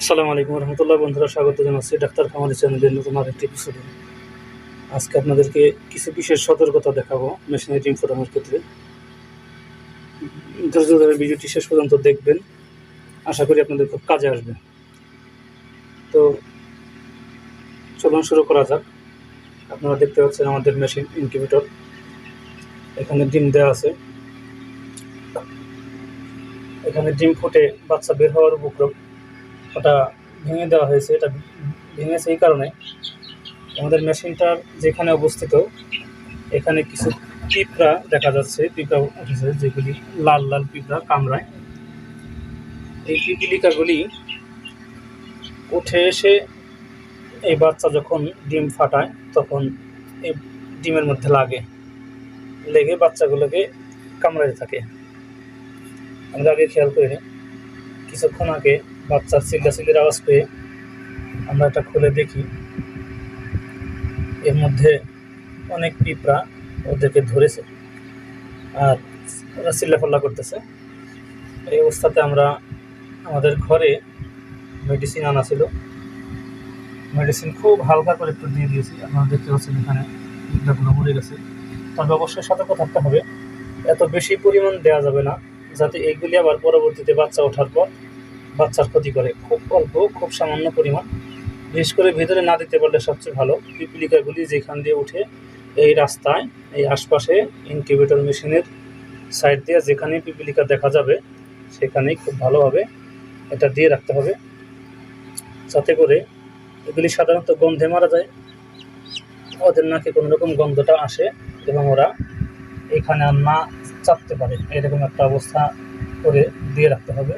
আসসালামু আলাইকুম রহমতুল্লাহ। বন্ধুরা, স্বাগত জানাচ্ছি ডাক্তার খামারি চ্যানেলের নতুন আরেকটি এপিসোডে আজকে আপনাদেরকে কিছু বিশেষ সতর্কতা দেখাবো মেশিনারি ডিম ফোটানোর ক্ষেত্রে। ধৈর্য ধরে ভিডিওটি শেষ পর্যন্ত দেখবেন। আশা করি আপনাদের খুব কাজে আসবে। তো চলুন শুরু করা যাক। আপনারা দেখতে পাচ্ছেন আমাদের মেশিন ইনকিউবেটর এখানে ডিম দেওয়া আছে। এখানে ডিম ফুটে বাচ্চা বের হওয়ার উপক্রম। ওটা ভেঙে দেওয়া হয়েছে, এটা ভেঙেছে এই কারণে। আমাদের মেশিনটার যেখানে অবস্থিত, এখানে কিছু পিঁপড়া দেখা যাচ্ছে, পিঁপড়া উঠেছে, যেগুলি লাল লাল পিঁপড়া কামড়ায়। এই পিপিলিকাগুলি উঠে এসে এই বাচ্চা যখন ডিম ফাটায়, তখন এই ডিমের মধ্যে লাগে, লেগে বাচ্চাগুলোকে কামড়াতে থাকে। আমরা আগে খেয়াল করিনি। কিছুক্ষণ আগে বাচ্চার চিল্লাচিল্লির আওয়াজ পেয়ে আমরা এটা খুলে দেখি। এর মধ্যে অনেক পিঁপড়া ওদেরকে ধরেছে আর ওরা চিল্লাফাল্লা করতেছে। এই অবস্থাতে আমরা আমাদের ঘরে মেডিসিন আনা ছিল। মেডিসিন খুব হালকা করে একটু দিয়ে দিয়েছি। আপনারা দেখতে পাচ্ছেন এখানে পিঁপড়াগুলো মরে গেছে। তবে অবশ্যই সতর্ক থাকতে হবে। এত বেশি পরিমাণ দেওয়া যাবে না, যাতে এইগুলি আবার পরবর্তীতে বাচ্চা ওঠার পর বাচ্চার ক্ষতি করে। খুব অল্প, খুব সামান্য পরিমাণ। বিশেষ করে ভেতরে না দিতে পারলে সবচেয়ে ভালো, পিপিলিকাগুলি যেখান দিয়ে উঠে এই রাস্তায়, এই আশপাশে ইনকিউবেটর মেশিনের সাইড দিয়ে যেখানে পিপিলিকা দেখা যাবে, সেখানেই খুব ভালোভাবে এটা দিয়ে রাখতে হবে। যাতে করে এগুলি সাধারণত গন্ধে মারা যায়। ওদের নাকে কোনো রকম গন্ধটা আসে এবং ওরা এখানে আর না চাপতে পারে। এরকম একটা অবস্থা করে দিয়ে রাখতে হবে।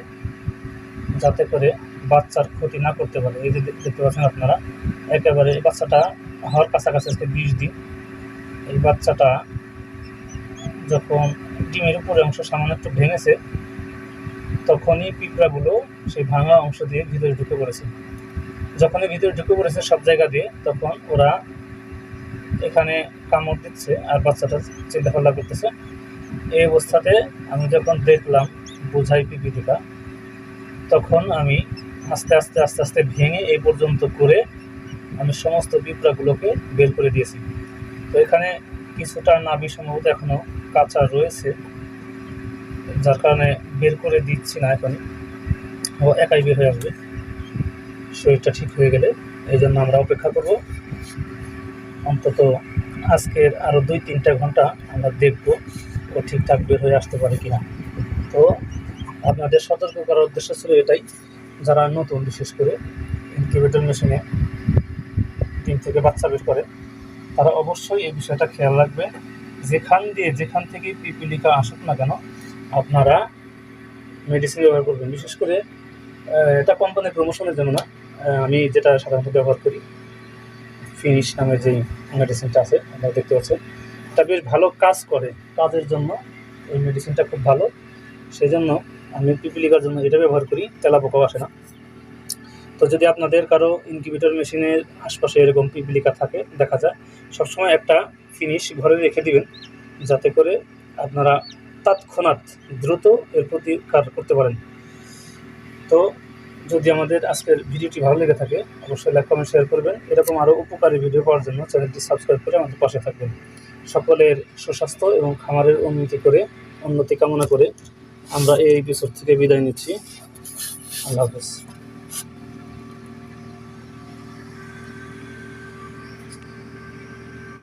যাতে করে বাচ্চার ক্ষতি না করতে পারে। এই যে দেখ- দেখতে পাচ্ছেন আপনারা, একেবারে বাচ্চাটা হওয়ার কাছাকাছি আজকে বিশ দিন। এই বাচ্চাটা যখন ডিমের উপরে অংশ সামান্য একটু ভেঙেছে, তখনই পিঁপড়াগুলো সেই ভাঙা অংশ দিয়ে ভিতরে ঢুকে পড়েছে। যখনই ভিতরে ঢুকে পড়েছে সব জায়গা দিয়ে, তখন ওরা এখানে কামড় দিচ্ছে আর বাচ্চাটা চিন্তাভাবনা করতেছে। এই অবস্থাতে আমি যখন দেখলাম বোঝাই পিপিলিকা তখন আমি আস্তে আস্তে আস্তে আস্তে ভেঙে এই পর্যন্ত করে আমি সমস্ত পিঁপড়াগুলোকে বের করে দিয়েছি। তো এখানে কিছুটা নাভি সম্ভবত এখনও কাঁচা রয়েছে, যার কারণে বের করে দিচ্ছি না এখন ও একাই বের হয়ে আসবে। শরীরটা ঠিক হয়ে গেলে এই জন্য আমরা অপেক্ষা করব। অন্তত আজকের আরও দুই তিনটা ঘণ্টা আমরা দেখব ও ঠিকঠাক বের হয়ে আসতে পারে কিনা। তো আপনাদের সতর্ক করার উদ্দেশ্য ছিল এটাই, যারা নতুন বিশেষ করে ইনকিউবেটর মেশিনে ডিম থেকে বাচ্চা বের করে, তারা অবশ্যই এই বিষয়টা খেয়াল রাখবে। যেখান দিয়ে, যেখান থেকে পিপিলিকা আসুক না কেন, আপনারা মেডিসিন ব্যবহার করবেন। বিশেষ করে এটা কোম্পানির প্রমোশনের জন্য না আমি যেটা সাধারণত ব্যবহার করি ফিনিশ নামের যেই মেডিসিনটা আছে, আপনারা দেখতে পাচ্ছেন। এটা বেশ ভালো কাজ করে, কাজের জন্য এই মেডিসিনটা খুব ভালো। সেই জন্য আমি পিপিলিকার জন্য এটা ব্যবহার করি, তেলাপোকাও আসে না। তো যদি আপনাদের কারও ইনকিউবেটর মেশিনের আশপাশে এরকম পিপিলিকা থাকে, দেখা যায়, সবসময় একটা ফিনিশ ঘরে রেখে দিবেন, যাতে করে আপনারা তৎক্ষণাৎ দ্রুত এর প্রতিকার করতে পারেন। তো যদি আমাদের আজকের ভিডিওটি ভালো লেগে থাকে, অবশ্যই লাইক কমেন্ট শেয়ার করবেন। এরকম আরও উপকারী ভিডিও পাওয়ার জন্য চ্যানেলটি সাবস্ক্রাইব করে আমাদের পাশে থাকবেন। সকলের সুস্বাস্থ্য এবং খামারের উন্নতি করে, উন্নতি কামনা করে আমরা এই এপিসোড থেকে বিদায় নিচ্ছি। আল্লাহ হাফেজ।